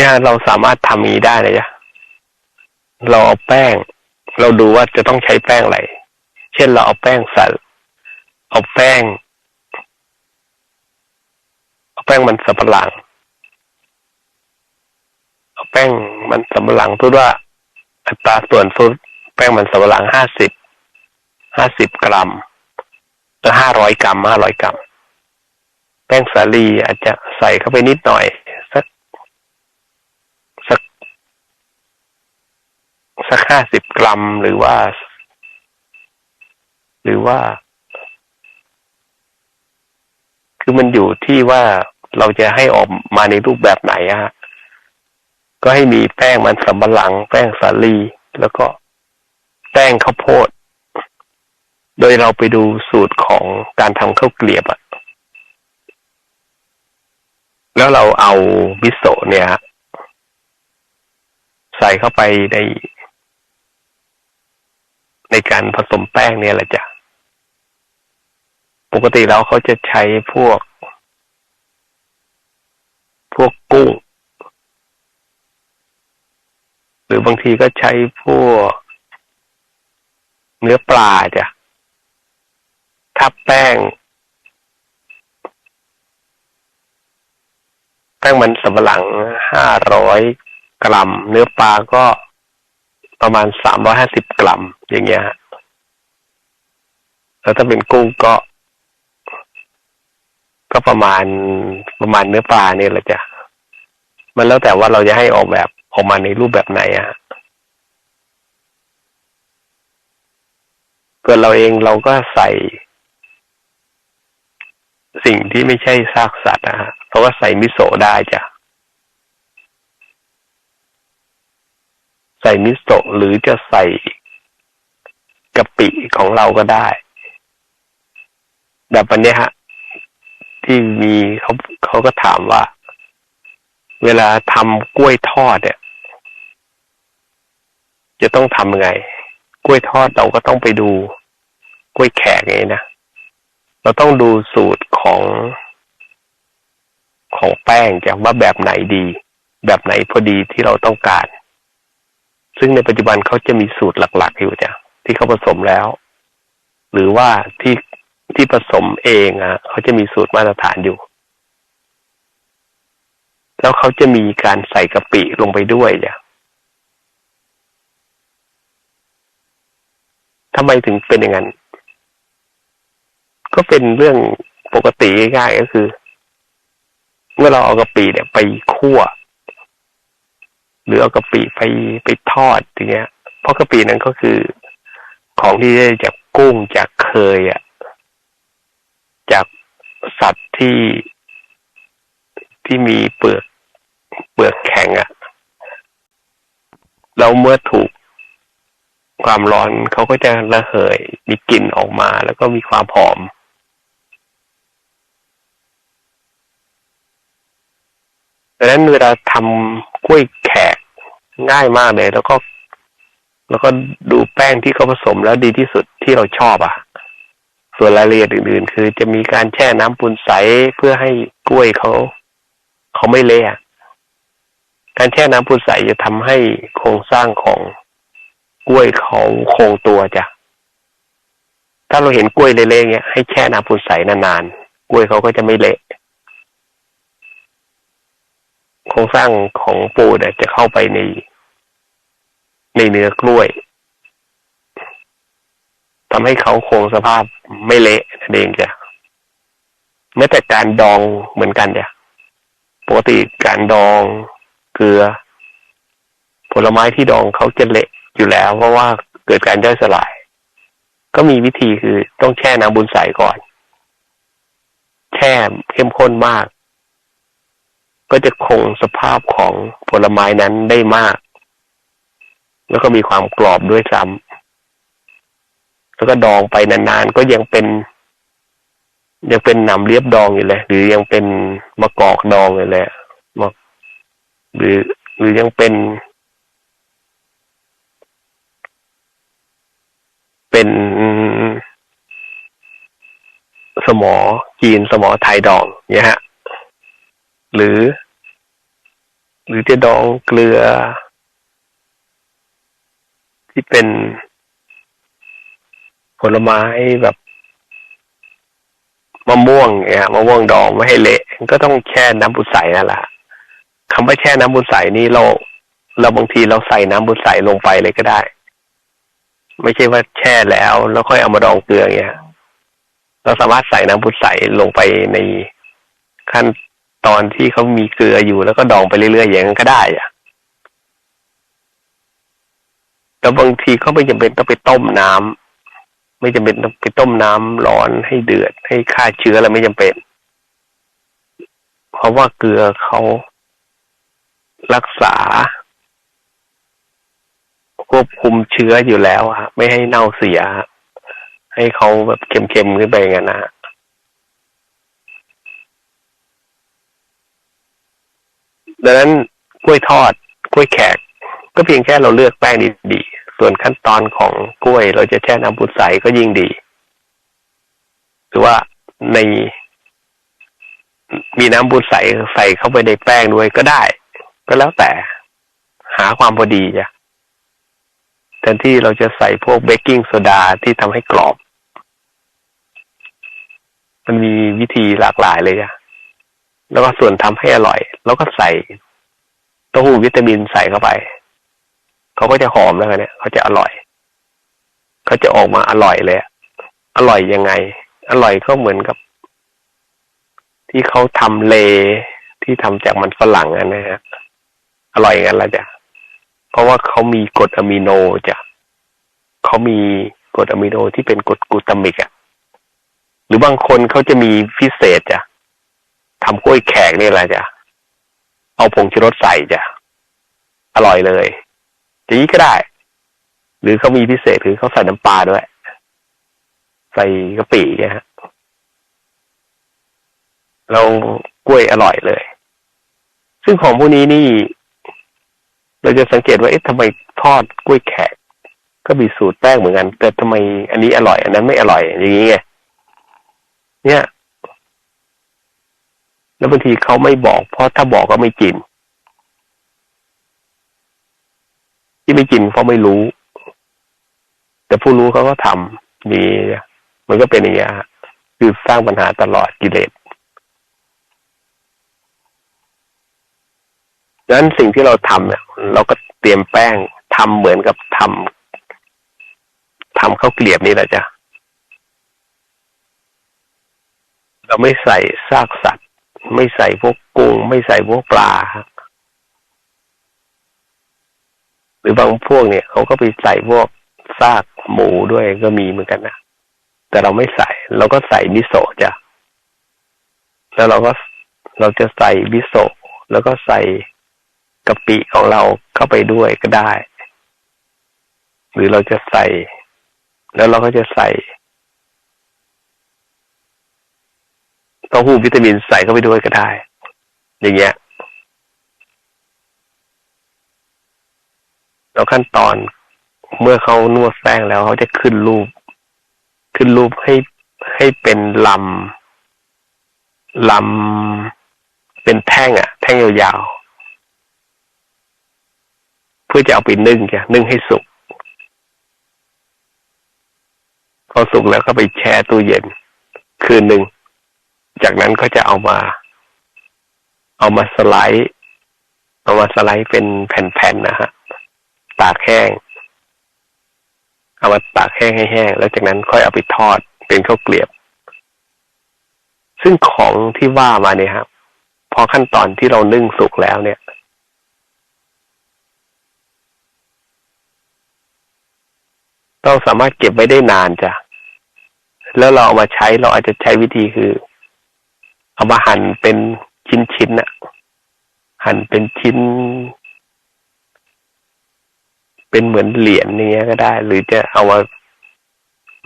เนี่ยเราสามารถทำนี้ได้เลยจ้ะเราเอาแป้ง เราดูว่าจะต้องใช้แป้งอะไร เช่นเราเอาแป้งสันเอาแป้ง เอาแป้งมันสับปะหลังเอาแป้งมันสับปะหลังพูดว่าอัตราส่วนฟุตแป้งมันสับปะหลังห้าสิบห้าสิบกรัมหรือห้าร้อยกรัมห้าร้อยกรัม แป้งสาลีอาจจะใส่เข้าไปนิดหน่อย สัก สัก สักห้าสิบกรัมหรือว่า หรือว่า คือมันอยู่ที่ว่าเราจะให้ออกมาในรูปแบบไหนอะฮะก็ให้มีแป้งมันสำปะหลัง แป้งสาลี แล้วก็แป้งข้าวโพด โดยเราไปดูสูตรของการทำข้าวเกลียบอะแล้วเราเอามิโซะเนี่ยใส่เข้าไปใน ในการผสมแป้งเนี่ยแหละจ้ะ ปกติแล้วเขาจะใช้พวก พวกกุ้ง หรือบางทีก็ใช้พวก เนื้อปลาจ้ะทับแป้ง แป้งมันสำปะหลังห้าร้อยกรัม เนื้อปลาก็ ประมาณสามร้อยห้าสิบกรัม อย่างเงี้ยฮะแล้วถ้าเป็นกุ้งก็ ก็ประมาณประมาณเนื้อปลาเนี่ยแหละจ้ะมันแล้วแต่ว่าเราจะให้ออกแบบออกมาในรูปแบบไหนอะฮะเกิดเราเองเราก็ใส่ สิ่งที่ไม่ใช่ซากสัตว์นะฮะเพราะว่าใส่มิโซะได้จ้ะ ใส่มิโซะหรือจะใส่กะปิของเราก็ได้แบบวันนี้ฮะ ที่มีเขาเขาก็ถามว่า เวลาทำกล้วยทอดเนี่ย จะต้องทำยังไง กล้วยทอดเราก็ต้องไปดูกล้วยแขกไงนะเราต้องดูสูตรของของแป้งจากว่าแบบไหนดี แบบไหนพอดีที่เราต้องการ ซึ่งในปัจจุบันเขาจะมีสูตรหลัก ๆ อยู่จ้ะที่เขาผสมแล้ว หรือว่าที่ที่ผสมเองอะเขาจะมีสูตรมาตรฐานอยู่ แล้วเขาจะมีการใส่กะปิลงไปด้วยจ้ะทำไมถึงเป็นอย่างนั้น ก็เป็นเรื่องปกติง่ายๆก็คือ เมื่อเราเอากะปิเนี่ยไปคั่ว หรือเอากะปิไปไปทอดอย่างเงี้ย เพราะกะปินั้นก็คือของที่ได้จากกุ้งจากเคยอะ จากสัตว์ที่ที่มีเปลือกเปลือกแข็งอะแล้วเมื่อถูกความร้อนเขาก็จะระเหยมีกลิ่นออกมา แล้วก็มีความหอม ดังนั้นเวลาทำกล้วยแขกง่ายมากเลย แล้วก็ แล้วก็ดูแป้งที่เขาผสมแล้วดีที่สุดที่เราชอบอะ ส่วนรายละเอียดอื่นๆ คือจะมีการแช่น้ำปูนใสเพื่อให้กล้วยเขาเขาไม่เละการแช่น้ำปูนใสจะทำให้โครงสร้างของกล้วยเขาคงตัวจ้ะถ้าเราเห็นกล้วยเละๆเงี้ยให้แช่น้ำปูนใสนานๆกล้วยเขาก็จะไม่เละ โครงสร้างของปูเนจะเข้าไปใน ในเนื้อกล้วยทำให้เขาคงสภาพไม่เละนั่นเองจ้ะแม้แต่การดองเหมือนกันจ้ะปกติการดองเกลือ ผลไม้ที่ดองเขาจะเละอยู่แล้ว เพราะว่าเกิดการย่อยสลาย ก็มีวิธีคือต้องแช่น้ำบุญใสก่อน แช่เข้มข้นมาก ก็จะคงสภาพของผลไม้นั้นได้มาก แล้วก็มีความกรอบด้วยซ้ำแล้วก็ดองไปนานๆก็ยังเป็น ยังเป็นหนำเลียบดองอยู่เลย หรือยังเป็นมะกอกดองอยู่เลยมะหรือ หรือยังเป็น เป็นสมอจีนสมอไทยดองเนี่ยฮะ หรือ หรือจะดองเกลือ ที่เป็นผลไม้แบบมะม่วงเนี่ยมะม่วงดองไม่ให้เละก็ต้องแช่น้ำบุใสนั่นแหละคำว่าแช่น้ำบุใสนี่เรา เราบางทีเราใส่น้ำบุใสลงไปเลยก็ได้ ไม่ใช่ว่าแช่แล้วแล้วค่อยเอามาดองเกลือเงี้ยเราสามารถใส่น้ำบุใสลงไปในขั้น ตอนที่เขามีเกลืออยู่แล้วก็ดองไปเรื่อยๆอย่างนั้นก็ได้อะแต่บางทีเขาไม่จำเป็นต้องไปต้มน้ำไม่จำเป็นต้องไปต้มน้ำร้อนให้เดือด ให้ฆ่าเชื้ออะไรไม่จำเป็น เพราะว่าเกลือเขารักษา ควบคุมเชื้ออยู่แล้วอะไม่ให้เน่าเสีย ให้เขาแบบเค็มๆขึ้นไปงั้นนะ ดังนั้นกล้วยทอดกล้วยแขก ก็เพียงแค่เราเลือกแป้งดีๆ ส่วนขั้นตอนของกล้วย เราจะแช่น้ำพุใสก็ยิ่งดีหรือว่าในมีน้ำบุใสใส่เข้าไปในแป้งด้วยก็ได้ ก็แล้วแต่หาความพอดีจ้ะแทนที่เราจะใส่พวกเบกกิ้งโซดาที่ทำให้กรอบ มันมีวิธีหลากหลายเลยจ้ะ แล้วก็ส่วนทำให้อร่อย แล้วก็ใส่เต้าหู้วิตามินใส่เข้าไป เขาก็จะหอมแล้วเนี่ยเขาจะอร่อย เขาจะออกมาอร่อยเลยอร่อยยังไง อร่อยก็เหมือนกับ ที่เขาทำเลที่ทำจากมันฝรั่งอันนะฮะอร่อยกันล้วจ้ะเพราะว่าเขามีกรดอะมิโนจ้ะเขามีกรดอะมิโนที่เป็นกรดกลูตามิกอะหรือบางคนเขาจะมีพิเศษจ้ะ ทำกล้วยแขกนี่แหละจ้ะเอาผงชูรสใส่จ้ะอร่อยเลยอย่างนี้ก็ได้ หรือเขามีพิเศษคือเขาใส่น้ำปลาด้วย ใส่กะปิเนี่ยฮะเรากล้วยอร่อยเลย ซึ่งของพวกนี้นี่ เราจะสังเกตว่าเอ๊ะทำไมทอดกล้วยแขก ก็มีสูตรแป้งเหมือนกัน แต่ทำไมอันนี้อร่อย อันนั้นไม่อร่อย อย่างนี้ไงเนี่ย แล้วบางทีเขาไม่บอก เพราะถ้าบอกก็ไม่กินที่ไม่กินเพราะไม่รู้ แต่ผู้รู้เขาก็ทำนี่มันก็เป็นอย่างนี้คือสร้างปัญหาตลอดกิเลสดังนั้นสิ่งที่เราทำเนี่ยเราก็เตรียมแป้งทำเหมือนกับทำทำข้าวเกลียบนี่แหละจ้ะเราไม่ใส่ซากสัตว์ ไม่ใส่พวกกุ้ง ไม่ใส่พวกปลาหรือบางพวกเนี่ยเขาก็ไปใส่พวกซากหมูด้วยก็มีเหมือนกันนะแต่เราไม่ใส่ เราก็ใส่มิโซะจ้ะแล้วเราก็เราจะใส่มิโซะแล้วก็ใส่กะปิของเราเข้าไปด้วยก็ได้ หรือเราจะใส่ แล้วเราก็จะใส่ เต้าหู้วิตามินใส่เข้าไปด้วยก็ได้ อย่างเงี้ยแล้วขั้นตอนเมื่อเขานวดแป้งแล้วเขาจะขึ้นรูป ขึ้นรูปให้ให้เป็นลำลำเป็นแท่งอะแท่งยาวๆ เพื่อจะเอาไปนึ่งจ้ะนึ่งให้สุกพอสุกแล้วก็ไปแช่ตู้เย็น คืนหนึ่ง จากนั้นก็จะเอามา เอามาสไลด์ เอามาสไลด์เป็นแผ่นๆนะฮะตากแห้ง เอามาตากแห้งให้แห้ง แล้วจากนั้นค่อยเอาไปทอดเป็นข้าวเกลียบ ซึ่งของที่ว่ามาเนี่ยครับพอขั้นตอนที่เรานึ่งสุกแล้วเนี่ย เราสามารถเก็บไว้ได้นานจ้ะ แล้วเราเอามาใช้เราอาจจะใช้วิธีคือ เอามาหั่นเป็นชิ้นๆน่ะ หั่นเป็นชิ้น เป็นเหมือนเหรียญอย่างเงี้ยก็ได้ หรือจะเอามา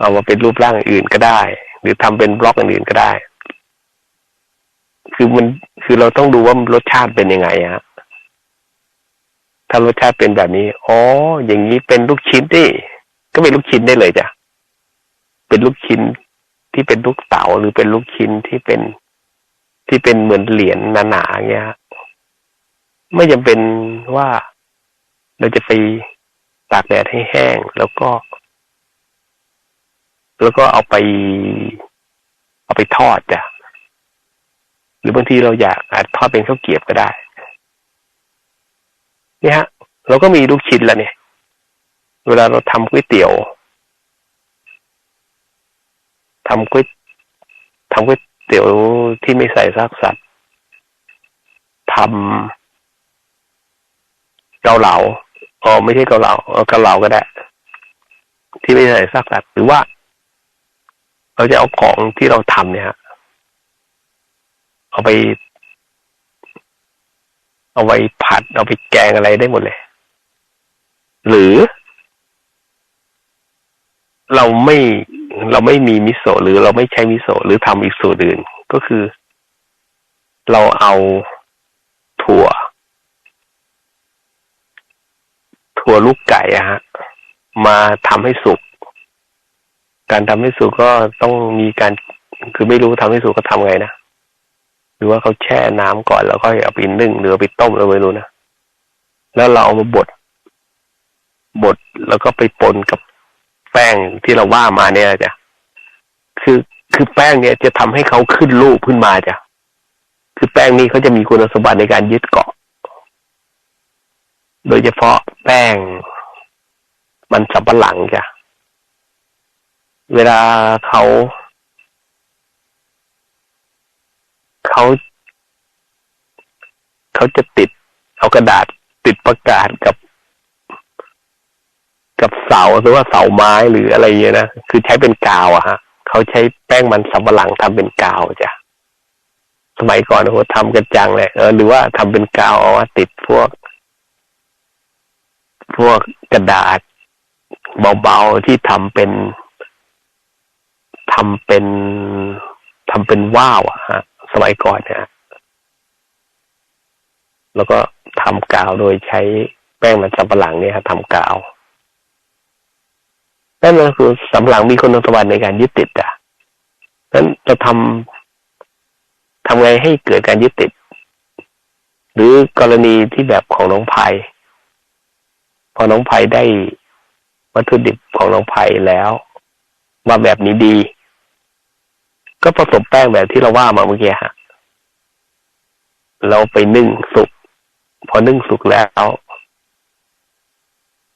เอามาเป็นรูปร่างอื่นก็ได้ หรือทำเป็นบล็อกอื่นก็ได้ คือมันคือเราต้องดูว่ารสชาติเป็นยังไงฮะถ้ารสชาติเป็นแบบนี้อ๋ออย่างนี้เป็นลูกชิ้นดิก็เป็นลูกชิ้นได้เลยจ้ะเป็นลูกชิ้นที่เป็นลูกเต๋าหรือเป็นลูกชิ้นที่เป็น ที่เป็นเหมือนเหรียญหนาๆเงี้ยไม่จำเป็นว่าเราจะไปตากแดดให้แห้ง แล้วก็ แล้วก็เอาไป เอาไปทอดจ้ะหรือบางทีเราอยากอาจทอดเป็นข้าวเกรียบก็ได้เนี่ยฮะ เราก็มีลูกชิ้นแล้วเนี่ย เวลาเราทำก๋วยเตี๋ยวทำก๋วยทำก๋วย เตี๋ยวที่ไม่ใส่ซากสัตว์ทำเกาเหลาอ๋อไม่ใช่เกาเหลาเอากาเหลาก็ได้ ที่ไม่ใส่ซากสัตว์หรือว่า เราจะเอาของที่เราทำเนี่ยฮะเอาไป เอาไปผัด เอาไปแกงอะไรได้หมดเลย หรือ เราไม่ เราไม่มีมิโซะหรือเราไม่ใช้มิโซะหรือทำอีกสูตรอื่น ก็คือ เราเอาถั่ว ถั่วลูกไก่อะฮะ มาทำให้สุก การทำให้สุกก็ต้องมีการ คือไม่รู้ทำให้สุกก็ทำไงนะ หรือว่าเขาแช่น้ำก่อนแล้วก็เอาไปนึ่งหรือเอาไปต้มเราไม่รู้นะ แล้วเราเอามาบดบดแล้วก็ไปปนกับ แป้งที่เราว่ามาเนี่ยจ้ะคือคือแป้งเนี่ยจะทำให้เขาขึ้นรูปขึ้นมาจ้ะคือแป้งนี้เขาจะมีคุณสมบัติในการยึดเกาะ โดยเฉพาะแป้ง มันสับปะหลังจ้ะเวลาเขาเขาเขาจะติดเอากระดาษติดประกาศกับ กับเสาหรือว่าเสาไม้หรืออะไรเงี้ยนะคือใช้เป็นกาวอะฮะเขาใช้แป้งมันสำปะหลังทำเป็นกาวจ้ะสมัยก่อนโอ้โหทำกันจังเลยเออหรือว่าทำเป็นกาวเอาว่าติดพวก พวกกระดาษเบาๆที่ทำเป็นทำเป็นทำเป็นว่าวอะฮะ สมัยก่อนเนี่ยแล้วก็ทำกาวโดยใช้แป้งมันสำปะหลังเนี่ยทำกาว นั่นก็คือสำหลังมีคุณสมบัติในการยึดติดอะนั้นเราทำทำไงให้เกิดการยึดติด หรือกรณีที่แบบของน้องไผ่พอน้องไผ่ได้วัตถุดิบของน้องไผ่แล้วว่าแบบนี้ดี ก็ผสมแป้งแบบที่เราว่ามาเมื่อกี้ฮะเราไปนึ่งสุกพอนึ่งสุกแล้ว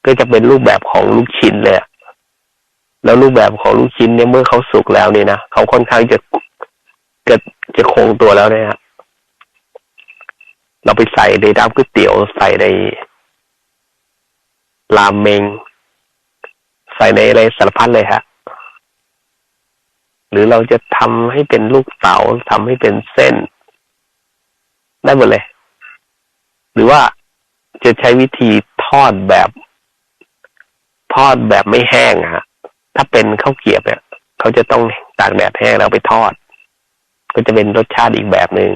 ก็จะเป็นรูปแบบของลูกชิ้นเลย แล้วรูปแบบของลูกชิ้นเนี่ยเมื่อเขาสุกแล้วเนี่ยนะเขาค่อนข้างจะจะจะคงตัวแล้วเนี่ยเราไปใส่ในด้ามก๋วยเตี๋ยวใส่ในรามเมง ใส่ในอะไรสารพัดเลยฮะหรือเราจะทำให้เป็นลูกเต๋าทำให้เป็นเส้น ได้หมดเลย หรือว่าจะใช้วิธีทอดแบบ ทอดแบบไม่แห้งฮะ ถ้าเป็นข้าวเกียบเนี่ยเขาจะต้องตากแดดแห้งแล้วไปทอด ก็จะเป็นรสชาติอีกแบบหนึง่ง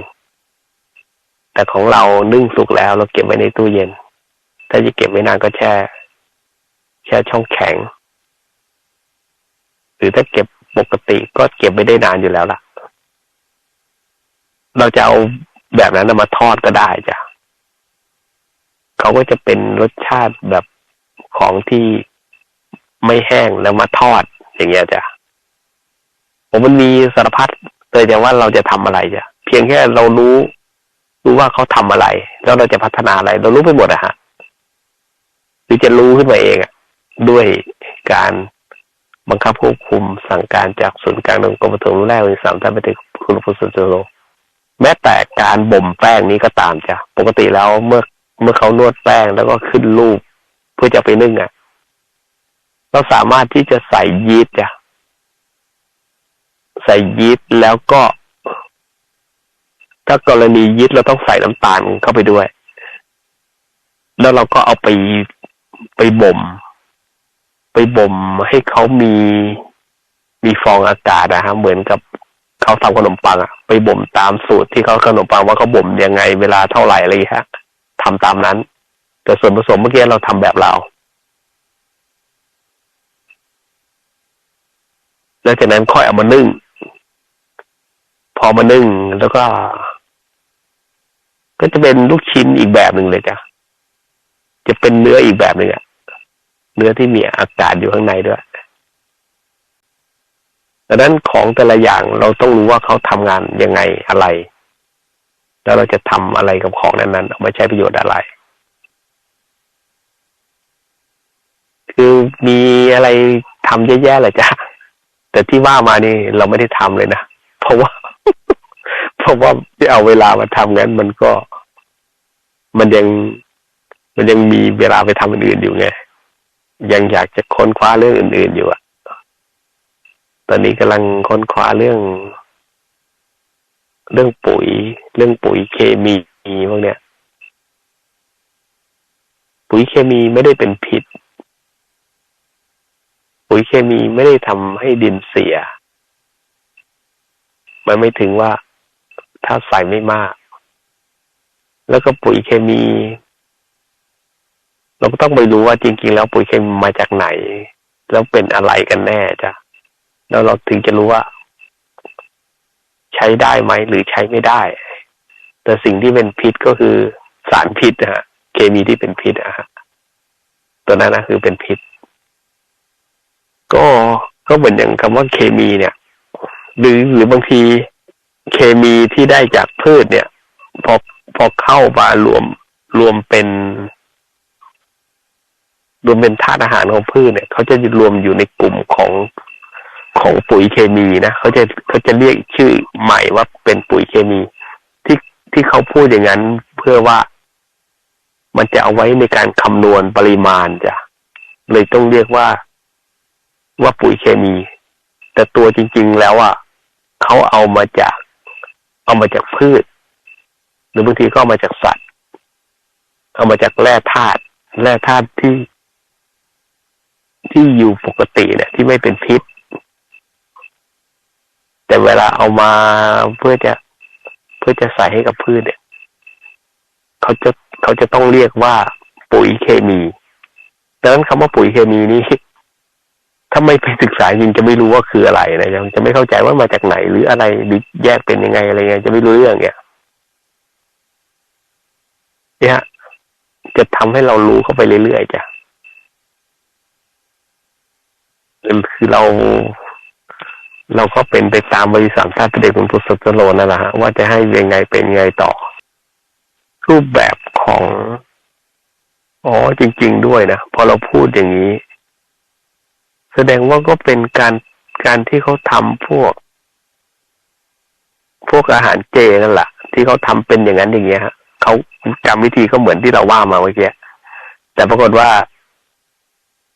แต่ของเรานึ่งสุกแล้วเราเก็บไว้ในตู้เย็น ถ้าจะเก็บไว้นานก็แช่ แช่ช่องแข็ง หรือถ้าเก็บปกติก็เก็บไม่ได้นานอยู่แล้วล่ะ เราจะเอาแบบนั้นมาทอดก็ได้จ้ะเขาก็จะเป็นรสชาติแบบของที่ ไม่แห้งแล้วมาทอด อย่างเงี้ยจ้ะผมมันมีสารพัดเลยแต่ว่าเราจะทำอะไรจ้ะเพียงแค่เรารู้รู้ว่าเขาทำอะไร แล้วเราจะพัฒนาอะไร เรารู้ไปหมดอะฮะหรือจะรู้ขึ้นมาเองอะด้วยการบังคับควบคุมสั่งการจากศูนย์กลางดงกรมประถมแรกวิสามท่านไปถึงคุณผู้สุจโลแม้แต่การบ่มแป้งนี้ก็ตามจ้ะปกติแล้วเมื่อเมื่อเขานวดแป้งแล้วก็ขึ้นรูป เพื่อจะไปนึ่งอะ ราสามารถที่จะใส่ยีสต์จ้ะใส่ยีสต์แล้วก็ ถ้ากรณียีสต์เราต้องใส่น้ำตาลเข้าไปด้วย แล้วเราก็เอาไปไปบ่ม ไปบ่มให้เขามีมีฟองอากาศนะฮะเหมือนกับเขาทำขนมปังอะไปบ่มตามสูตรที่เขาขนมปังว่าเขาบ่มยังไงเวลาเท่าไหร่อะไรฮะทำตามนั้น แต่ส่วนผสมเมื่อกี้เราทำแบบเรา แล้วจากนั้นค่อยเอามานึ่ง พอมานึ่งแล้วก็ ก็จะเป็นลูกชิ้นอีกแบบหนึ่งเลยจ้ะจะเป็นเนื้ออีกแบบหนึ่งอะเนื้อที่มีอากาศอยู่ข้างในด้วยดังนั้นของแต่ละอย่างเราต้องรู้ว่าเขาทำงานยังไงอะไร แล้วเราจะทำอะไรกับของนั้นๆเอามาใช้ประโยชน์อะไร คือมีอะไรทำเยอะแยะเลยจ้ะ แต่ที่ว่ามานี่เราไม่ได้ทำเลยนะ เพราะว่า เพราะว่าที่เอาเวลามาทำงั้น มันก็ มันยังมันยังมีเวลาไปทำอื่นอยู่ไงยังอยากจะค้นคว้าเรื่องอื่น ๆอยู่อะตอนนี้กำลังค้นคว้าเรื่อง เรื่องปุ๋ย เรื่องปุ๋ยเคมีพวกเนี้ย ปุ๋ยเคมีไม่ได้เป็นพิษ ปุ๋ยเคมีไม่ได้ทำให้ดินเสีย มันไม่ถึงว่าถ้าใส่ไม่มาก แล้วก็ปุ๋ยเคมี เราก็ต้องไปรู้ว่าจริง ๆ แล้วปุ๋ยเคมีมาจากไหน แล้วเป็นอะไรกันแน่จ้ะแล้วเราถึงจะรู้ว่า ใช้ได้ไหมหรือใช้ไม่ได้ แต่สิ่งที่เป็นพิษก็คือสารพิษนะฮะเคมีที่เป็นพิษนะฮะตัวนั้นนะคือเป็นพิษ ก็ก็เหมือนอย่างคำว่าเคมีเนี่ย หรือหรือบางทีเคมีที่ได้จากพืชเนี่ย พอพอเข้ามารวมรวมเป็นรวมเป็นธาตุอาหารของพืชเนี่ยเขาจะรวมอยู่ในกลุ่มของของปุ๋ยเคมีนะเขาจะเขาจะเรียกชื่อใหม่ว่าเป็นปุ๋ยเคมี ที่ที่เขาพูดอย่างนั้นเพื่อว่ามันจะเอาไว้ในการคำนวณปริมาณจ้ะเลยต้องเรียกว่า ว่าปุ๋ยเคมี แต่ตัวจริง ๆ แล้วอะเขาเอามาจาก เอามาจากพืช หรือบางทีก็เอามาจากสัตว์ เอามาจากแร่ธาตุแร่ธาตุที่ ที่อยู่ปกติเนี่ย ที่ไม่เป็นพิษ แต่เวลาเอามาเพื่อจะเพื่อจะใส่ให้กับพืชเนี่ยเขาจะเขาจะต้องเรียกว่าปุ๋ยเคมีดังนั้นคำว่าปุ๋ยเคมีนี้ ถ้าไม่ไปศึกษาจริงจะไม่รู้ว่าคืออะไรนะยังจะไม่เข้าใจว่ามาจากไหนหรืออะไรหรือแยกเป็นยังไงอะไรเงี้ยจะไม่รู้เรื่องเนี่ยเนี่ยจะทำให้เรารู้เข้าไปเรื่อยๆจ้ะคือเรา เราก็เป็นไปตามบริษัทท่าเด็กคุณพุทธสโลนั่นแหละฮะว่าจะให้ยังไงเป็นยังไงต่อ รูปแบบของ อ๋อจริง ๆ ด้วยนะพอเราพูดอย่างนี้ แสดงว่าก็เป็นการการที่เขาทำพวก พวกอาหารเจนั่นแหละที่เขาทำเป็นอย่างนั้นอย่างเงี้ยฮะเขาจำวิธีก็เหมือนที่เราว่ามาเมื่อกี้แต่ปรากฏว่า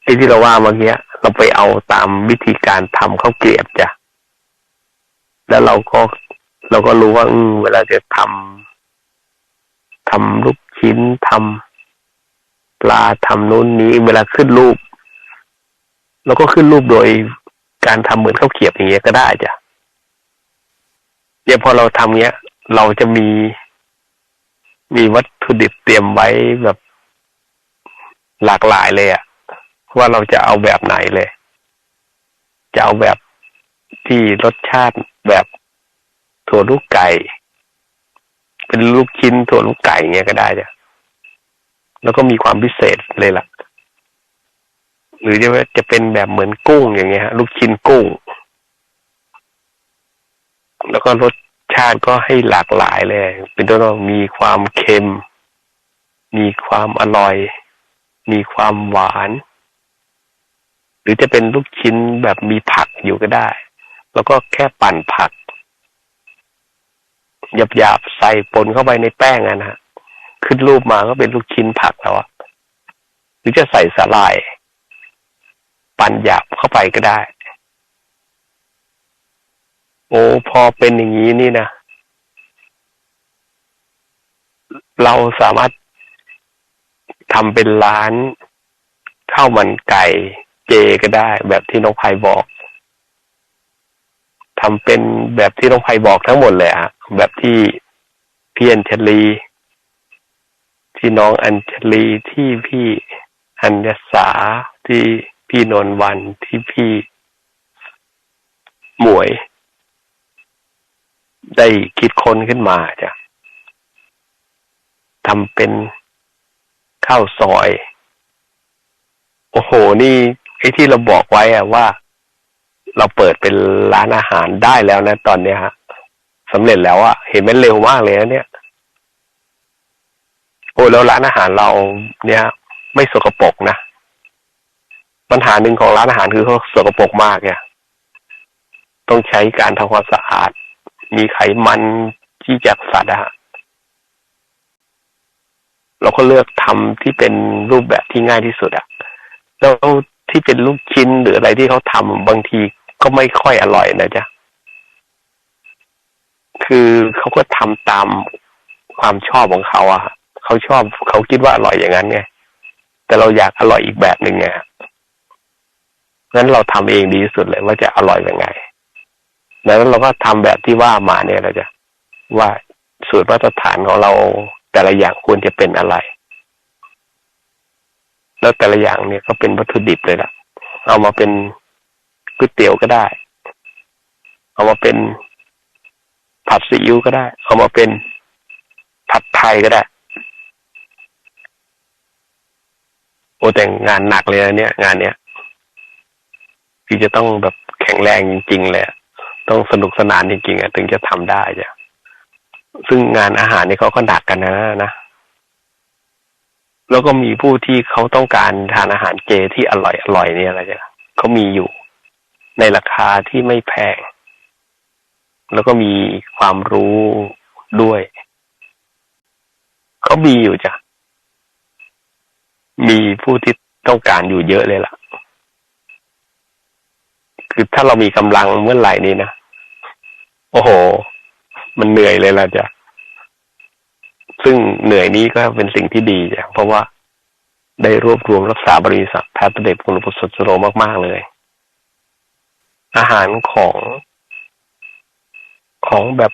ไอ้ที่เราว่าเมื่อกี้เราไปเอาตามวิธีการทำข้าวเกลียบจ้ะแล้วเราก็เราก็รู้ว่าเวลาจะทำทำลูกชิ้นทำปลาทำนู้นนี้ เวลาขึ้นรูป เราก็ขึ้นรูปโดยการทำเหมือนข้าวเกียบอย่างเงี้ยก็ได้จ้ะเดี๋ยวพอเราทำเงี้ย เราจะมี มีวัตถุดิบเตรียมไว้แบบหลากหลายเลยอะว่าเราจะเอาแบบไหนเลย จะเอาแบบที่รสชาติแบบถั่วลูกไก่ เป็นลูกชิ้นถั่วลูกไก่เงี้ยก็ได้จ้ะแล้วก็มีความพิเศษเลยล่ะ หรือจะจะเป็นแบบเหมือนกุ้งอย่างเงี้ยฮะลูกชิ้นกุ้ง แล้วก็รสชาติก็ให้หลากหลายเลย เป็นต้นมีความเค็ม มีความอร่อย มีความหวาน หรือจะเป็นลูกชิ้นแบบมีผักอยู่ก็ได้ แล้วก็แค่ปั่นผักหยาบๆใส่ปนเข้าไปในแป้งนะฮะขึ้นรูปมาก็เป็นลูกชิ้นผักแล้วอะหรือจะใส่สาหร่าย ปั่นหยาบเข้าไปก็ได้ โอ้พอเป็นอย่างนี้นี่นะ เราสามารถทำเป็นร้านข้าวมันไก่เจก็ได้ แบบที่น้องไพบอกทำเป็นแบบที่น้องไพบอกทั้งหมดเลยอะแบบที่พี่อัญชลีที่น้องอัญชลีที่พี่อัญญสาที่ พี่นนวันที่พี่หมวย ได้คิดค้นขึ้นมาจ้ะทำเป็นข้าวซอย โอ้โห นี่ไอ้ที่เราบอกไว้อะว่า เราเปิดเป็นร้านอาหารได้แล้วนะ ตอนเนี้ยฮะสำเร็จแล้วอะเห็นมันเร็วมากเลยนะเนี่ย โอ้แล้วร้านอาหารเราเนี่ย ไม่สกปรกนะ ปัญหาหนึ่งของร้านอาหารคือเขาสกปรกมากเนี่ยต้องใช้การทำความสะอาด มีไขมันที่จากสัตว์อะฮะเราก็เลือกทำที่เป็นรูปแบบที่ง่ายที่สุดอะแล้วที่เป็นลูกชิ้นหรืออะไรที่เขาทำบางทีก็ไม่ค่อยอร่อยนะจ๊ะ คือเขาก็ทำตามความชอบของเขาอะเขาชอบเขาคิดว่าอร่อยอย่างนั้นไง แต่เราอยากอร่อยอีกแบบหนึ่งไง งั้นเราทำเองดีที่สุดเลยว่าจะอร่อยยังไงดังนั้นเราก็ทำแบบที่ว่ามาเนี่ยเราจะว่าสูตรมาตรฐานของเราแต่ละอย่างควรจะเป็นอะไร แล้วแต่ละอย่างเนี่ยก็เป็นวัตถุดิบเลยล่ะ เอามาเป็นก๋วยเตี๋ยวก็ได้ เอามาเป็นผัดซีอิ๊วก็ได้ เอามาเป็นผัดไทยก็ได้ โอ้แต่งานหนักเลยนะเนี่ย งานเนี้ย คือจะต้องแบบแข็งแรงจริงๆเลยอะต้องสนุกสนานจริงๆอะถึงจะทำได้จ้ะซึ่งงานอาหารนี่เขาก็หนักกันนะนะแล้วก็มีผู้ที่เขาต้องการทานอาหารเจที่อร่อยอร่อยเนี่ยอะไรจ้ะเขามีอยู่ ในราคาที่ไม่แพงแล้วก็มีความรู้ด้วยเขามีอยู่จ้ะมีผู้ที่ต้องการอยู่เยอะเลยล่ะ คือถ้าเรามีกำลังเมื่อไหร่นี่นะโอ้โห มันเหนื่อยเลยล่ะจ้ะซึ่งเหนื่อยนี้ก็เป็นสิ่งที่ดีจ้ะเพราะว่าได้รวบรวมรักษาบริษัทแพทย์ประเดชคุณรพสดสโรมาก ๆ เลย อาหารของของแบบ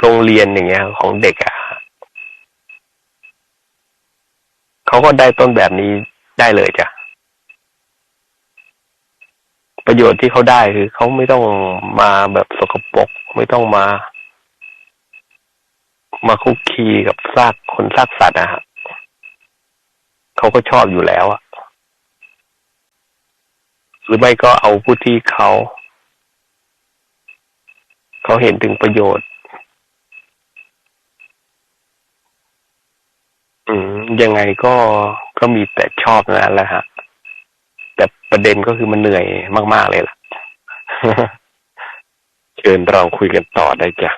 โรงเรียนอย่างเงี้ย ของเด็กอะเขาก็ได้ต้นแบบนี้ได้เลยจ้ะ ประโยชน์ที่เขาได้คือเขาไม่ต้องมาแบบสกปรกไม่ต้องมา มาคุกคีกับซากคนซากสัตว์นะฮะเขาก็ชอบอยู่แล้วอะหรือไม่ก็เอาผู้ที่เขาเขาเห็นถึงประโยชน์ อืมยังไงก็ก็มีแต่ชอบนั่นแหละฮะ ประเด็นก็คือมันเหนื่อยมาก ๆ เลยล่ะ เชิญเราคุยกันต่อได้จ้ะ